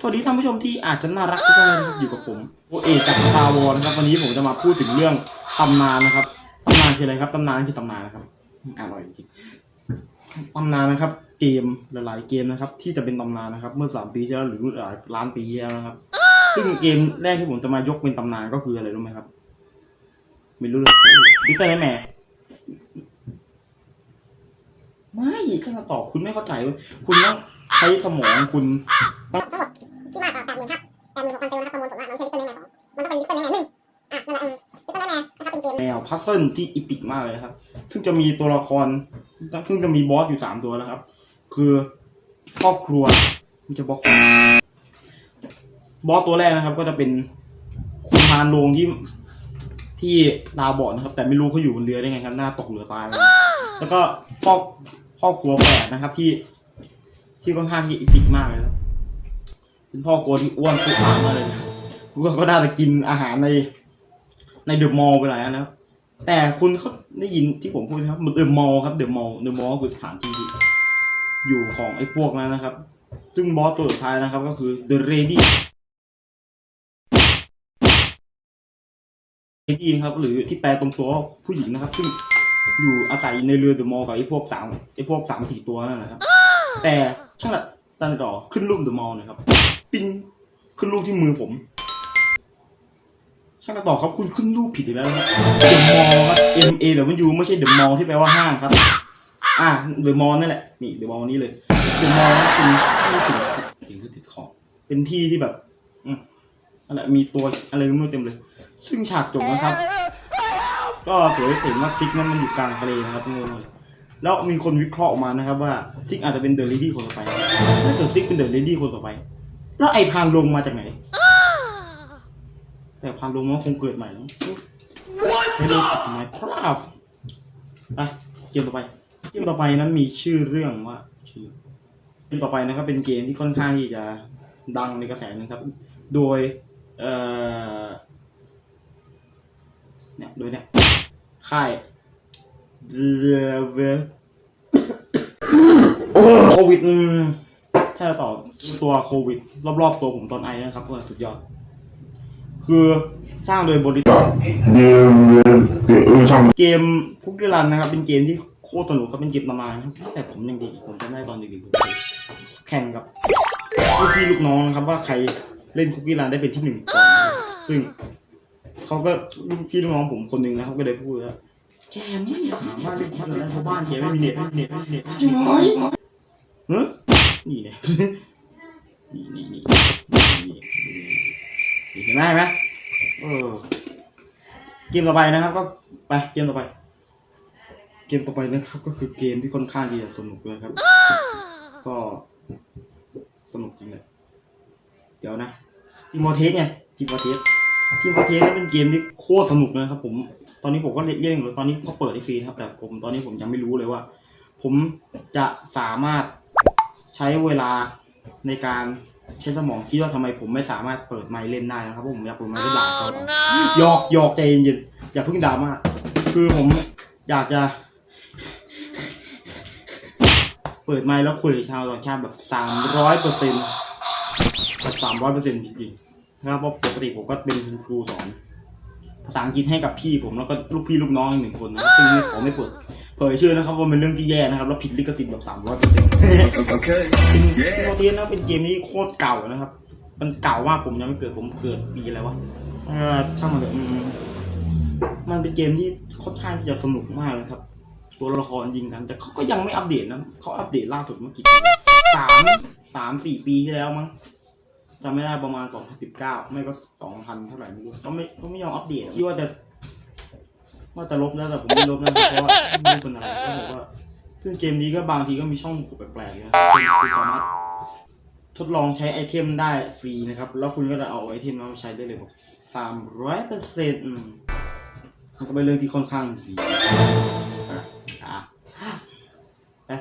สวัสดีท่านผู้ชมที่อาจจะน่ารักทุกท่านอยู่กับผมโอเอกจากตาวอนครับวันนี้ผมจะมาพูดถึงเรื่องตำนานนะครับตำนานคืออะไรครับตำนานคือตำนานนะครับอร่อยจริงตำนานนะครับ เกมหลายๆเกมนะครับ ที่จะเป็นตำนานนะครับ เมื่อสามปีที่แล้วหรือหลายล้านปีที่แล้วนะครับ ซึ่งเกมแรกที่ผมจะมายกเป็นตำนานก็คืออะไรรู้ไหมครับไม่รู้เลยดิสเตอร์ไนแมร์ไม่ถ้ามาตอบคุณไม่เข้าใจเว้ยคุณต้องใช้สมองคุณทั้ง ที่มากกว่าแปดหมื่นครับแปดหมื่นหกพันเซลล์นะครับประมวลผลว่าน้องใช้ลิตเติ้ลแมนสองมันต้องเป็นลิตเติ้ลแมนหนึ่งอะนั่นแหละลิตเติ้ลแมนนะครับเป็นเกมแนวพัซเซิลที่อีพิกมากเลยนะครับ ซึ่งจะมีตัวละครซึ่งจะมีบอสอยู่สามตัวนะครับ คือครอบครัวมันจะบอกบอสตัวแรกนะครับ ก็จะเป็นคุณพานโรงที่ที่ตาบอดนะครับ แต่ไม่รู้เขาอยู่บนเรือได้ไงครับ หน้าตกเรือตายเลยแล้วก็ครอบครอบครัวแฝดนะครับที่ที่ค่อนข้างที่อีพิกมากเลยครับ เป็นพ่อครัวที่อ้วนฟุกมาเลยนะครับก็ก็น่าจะกินอาหารในในเดอะมอลล์ไปหลายอันแล้ว แต่คุณเขาได้ยินที่ผมพูดนะครับเดอะมอลล์ครับเดอะมอลล์เดอะมอลล์ก็คือสถานที่ที่อยู่ของไอ้พวกนั้นนะครับ ซึ่งบอสตัวสุดท้ายนะครับ ก็คือ The Ready Ready นะครับ หรือที่แปลตรงตัวว่าผู้หญิงนะครับ ซึ่งอยู่อาศัยในเรือเดอะมอลล์กับไอ้พวกสามไอ้พวกสามสี่ตัวนั่นนะครับ แต่ช่างละตันต่อขึ้นรูปเดอะมอลล์นะครับ ปิ้งขึ้นรูปที่มือผมช่างกระต่อครับคุณขึ้นรูปผิดอีกแล้วนะครับเดอะมอลครับ M A แต่มันยูไม่ใช่เดอะมอลที่แปลว่าห้างครับ อ่าเดอะมอลนั่นแหละนี่เดอะมอลนี้เลยเดอะมอลเป็นที่สิ่งสิ่งที่ติดของเป็นที่ที่แบบอืมนั่นแหละมีตัวอะไรก็ไม่รู้เต็มเลย ซึ่งฉากจบนะครับ ก็เผยเห็นว่าซิกนั้นมันอยู่กลางทะเลนะครับงงเลยแล้วมีคนวิเคราะห์ออกมานะครับว่าซิกอาจจะเป็นเดอะเลดี้คนต่อไปถ้าเกิดซิกเป็นเดอะเลดี้คนต่อไป แล้วไอพานลงมาจากไหน แต่พานลงมันคงเกิดใหม่แล้วไม่รู้ทำไมพลาดไปเกมต่อไป เกมต่อไปนั้นมีชื่อเรื่องว่าชื่อเกมต่อไปนะครับเป็นเกมที่ค่อนข้างที่จะดังในกระแสนะครับ โดย เอ่อ เนี่ย โดยเนี่ย ค่ายเวโควิด อืมถ้าจะตอบตัวโควิด รอบๆตัวผมตอนไอนะครับก็สุดยอด คือสร้างโดยบริษัทเดี๋ยวเดี๋ยวเออช่างเกมคุกกี้รันนะครับ เป็นเกมที่โคตรสนุกครับเป็นเกมประมาณครับแต่ผมยังเด็กผมจำได้ตอนเด็กๆผมแข่งกับลูกพี่ลูกน้องนะครับ ว่าใครเล่นคุกกี้รันได้เป็นที่หนึ่งก่อนนะครับซึ่งเขาก็ลูกพี่ลูกน้องผมคนหนึ่งนะครับก็เลยพูดว่าแกไม่สามารถเล่นคุกกี้รันได้เพราะบ้านแกไม่มีเน็ตไม่มีเน็ตไม่มีเน็ตจริงไหมเฮ้ย นี่เนี่ยนี่นี่นี่นี่นี่เห็นไหมเห็นไหมเออเกมต่อไปนะครับ ก็ไปเกมต่อไป เกมต่อไปนะครับ ก็คือเกมที่ค่อนข้างที่จะสนุกเลยครับ ก็สนุกจริงเลยเดี๋ยวนะทีมวอเทสเนี่ยทีมวอเทสทีมวอเทสนั้นเป็นเกมที่โคตรสนุกเลยนะครับ ผมตอนนี้ผมก็เล่นอยู่ตอนนี้เขาเปิดให้ฟรีครับ แต่ผมตอนนี้ผมยังไม่รู้เลยว่า ผมจะสามารถ ใช้เวลาในการใช้สมองคิดว่าทำไมผมไม่สามารถเปิดไมค์เล่นได้นะครับเพราะผมอยากเปิดไมค์เล่นด่าเขาก่อนหยอกหยอกใจเย็นๆอย่าเพิ่งดราม่าคือผมอยากจะ เปิดไมค์แล้วคุยกับชาวต่างชาติแบบสามร้อยเปอร์เซ็นต์แบบสามร้อยเปอร์เซ็นต์จริงๆนะครับเพราะปกติผมก็เป็นคุณครูสอนภาษาอังกฤษให้กับพี่ผมแล้วก็ลูกพี่ลูกน้องอีกหนึ่งคนนะครับซึ่งไม่ขอไม่เปิด เผยชื่อนะครับว่าเป็นเรื่องที่แย่นะครับแล้วผิดลิขสิทธิ์แบบสามร้อยเปอร์เซ็นต์ Okay. เป็นโมเดลนะเป็นเกมที่โคตรเก่านะครับ มันเก่ามากผมยังไม่เกิดผมเกิดปีอะไรวะเออช่างมันเถอะอืมมันเป็นเกมที่ค่อนข้างที่จะสนุกมากเลยครับ ตัวละครยิงกัน แต่เขาก็ยังไม่อัปเดตนะเขาอัปเดตล่าสุดเมื่อกี่ปีสามสามสี่ปีที่แล้วมั้งจำไม่ได้ประมาณสองพันสิบเก้าไม่ก็สองพันเท่าไหร่ไม่รู้เขาไม่เขาไม่ยอมอัปเดตคิดว่าจะ ว่าจะลบแล้วแต่ผมไม่ลบนะเพราะว่าไม่เป็นอะไรก็บอกว่าซึ่งเกมนี้ก็บางทีก็มีช่องแปลกๆนะคุณสามารถทดลองใช้ไอเทมได้ฟรีนะครับ แล้วคุณก็จะเอาไอเทมนั้นมาใช้ได้เลยแบบสามร้อยเปอร์เซ็นต์มันก็เป็นเรื่องที่ค่อนข้างดีอะ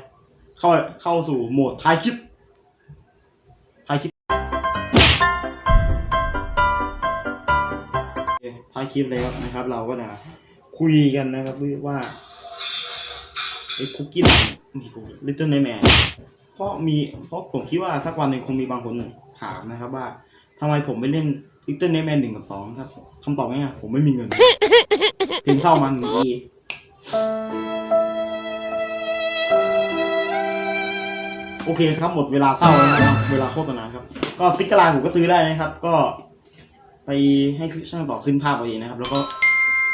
เข้าเข้าสู่โหมดท้ายคลิปท้ายคลิปท้ายคลิปแล้วนะครับ เราก็จะ คุยกันนะครับว่าไอ้คุกกี้รันนี่คุกลิตเติ้ลไนแมร์เพราะมีเพราะผมคิดว่าสักวันหนึ่งคงมีบางคนถามนะครับว่าทำไมผมไม่เล่น Little Nightmares หนึ่งกับสองครับคำตอบง่ายๆผมไม่มีเงินเพลงเศร้ามันดีโอเคครับหมดเวลาเศร้าแล้วนะครับเวลาโฆษณาครับ ก็สติ๊กเกอร์ไลน์ผมก็ซื้อได้นะครับ ก็ไปให้ช่างต่อขึ้นภาพเอาเองนะครับ แล้วก็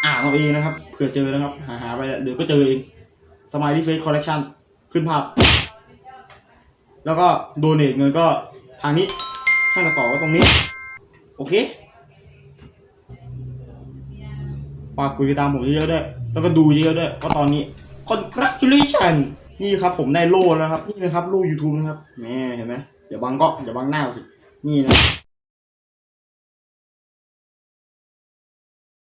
อ่านเอาเองนะครับเผื่อเจอนะครับ หาหาไปเดี๋ยวก็เจอเองสมายที่เฟซคอลเลคชันขึ้นภาพ แล้วก็โดเนทเงินก็ทางนี้ช่างต่อก็ตรงนี้ โอเคฝากกดติดตามผมเยอะๆด้วย แล้วก็ดูเยอะๆด้วยว่าตอนนี้ congratulation นี่ครับผมได้โล่แล้วครับ นี่นะครับโล่ YouTube นะครับแหม่เห็นไหมอย่าบังก็อย่าบังหน้าสิ นี่นะ